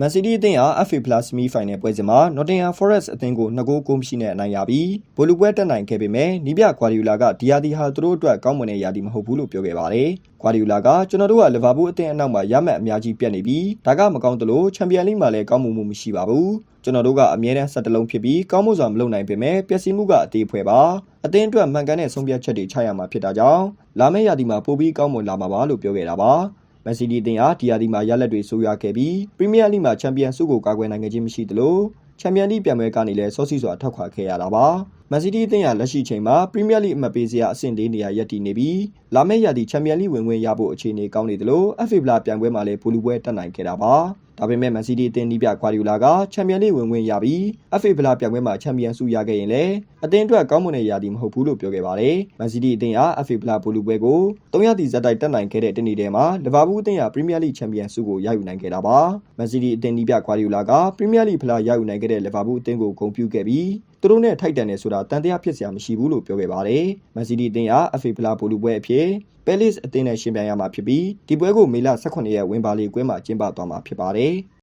မန်စီးတီးအသင်းဟာ FA Plus Semi Final ပွဲစဉ်မှာ Nottingham Forest အသင်းကို2ဂိုးကိုမရှိနဲ့အနိုင်ရပြီးဗိုလ်လူပွဲတက်နိုင်ခဲ့ပေမဲ့နီးပြဂွာဒီယိုလာကဒီယာဒီဟာသူတို့အတွက်ကောင်းမွန်တဲ့ယာဒီမဟုတ်ဘူးလို့ပြောခဲ့ပါတယ်။ဂွာဒီယိုလာကကျွန်တော်တို့ကလီဗာပူးအသင်းအနောက်မှာရမှတ်အများကြီးပြတ်နေပြီးဒါကမကောင်းသလိုချန်ပီယံလိမှာလည်းကောင်းမှုမှုမရှိပါဘူး။ကျွန်တော်တို့ကအမြဲတမ်းဆက်တလုံးဖြစ်ပြီးကောင်းမှုစွာမလုပ်နိုင်ပေမဲ့ပျက်စီးမှုကအသေးဖွဲပါ။အသင်းအတွက်မှန်ကန်တဲ့ဆုံးဖြတ်ချက်တွေချရမှာဖြစ်တာကြောင့်လာမယ့်ရာသီမှာပိုပြီးကောင်းမွန်လာမှာပါလို့ပြောခဲ့တာပါ။ မန်စီးတီးအသင်းဟာဒီယာဒီမှာရလက်တွေဆိုးရွားခဲ့ပြီးပရီးမီးယားလိမှာချန်ပီယံဆုကိုကာကွယ်နိုင်ခဲ့ခြင်းမရှိသလိုချန်ပီယံလိပြိုင်ပွဲကနေလည်းစောစီစွာထောက်ခွာခဲ့ရတာပါမန်စီးတီးအသင်းဟာလက်ရှိချိန်မှာပရီးမီးယားလိအမှတ်ပေးစရာအဆင့်၄နေရာရပ်တည်နေပြီးလာမယ့်ရာသီချန်ပီယံလိဝင်ခွင့်ရဖို့အခြေအနေကောင်းနေသလို FA ဘလာပြိုင်ပွဲမှာလည်းဘူလီပွဲတက်နိုင်ခဲ့တာပါဒါပေမဲ့မန်စီးတီးအသင်းနီးပြကွာဒီယိုလာကချန်ပီယံလိဝင်ခွင့်ရပြီး FA ဘလာပြိုင်ပွဲမှာချန်ပီယံဆုရခဲ့ရင်လည်းအသင်းအတွက်ကောင်းမွန်တဲ့ရာသီမဟုတ်ဘူးလို့ပြောခဲ့ပါတယ်။မန်စီးတီးအသင်းဟာ FA ဘလာဘူလူပွဲကို၃ရာသီဇက်တိုက်တက်နိုင်ခဲ့တဲ့တနေ့တည်းမှာလီဗာပူးအသင်းဟာပရီးမီးယားလိချန်ပီယံဆုကိုရယူနိုင်ခဲ့တာပါ။မန်စီးတီးအသင်းနီးပြကွာဒီယိုလာကပရီးမီးယားလိဖလားရယူနိုင်ခဲ့တဲ့လီဗာပူးအသင်းကိုဂုဏ်ပြုခဲ့ပြီး သူတို့နဲ့ထိုက်တန်တယ်ဆိုတာတန်တရားဖြစ်စရာမရှိဘူးလို့ပြောခဲ့ပါတယ်။မန်စီးတီးအသင်းဟာ FA ဘလာဘူလူပွဲအဖြစ်ပဲလစ်အသင်းနဲ့ရှင်ပြိုင်ရမှာဖြစ်ပြီးဒီပွဲကိုမေလ18ရက်ဝင်ပါလီကွဲမှာကျင်းပသွားမှာဖြစ်ပါတယ်။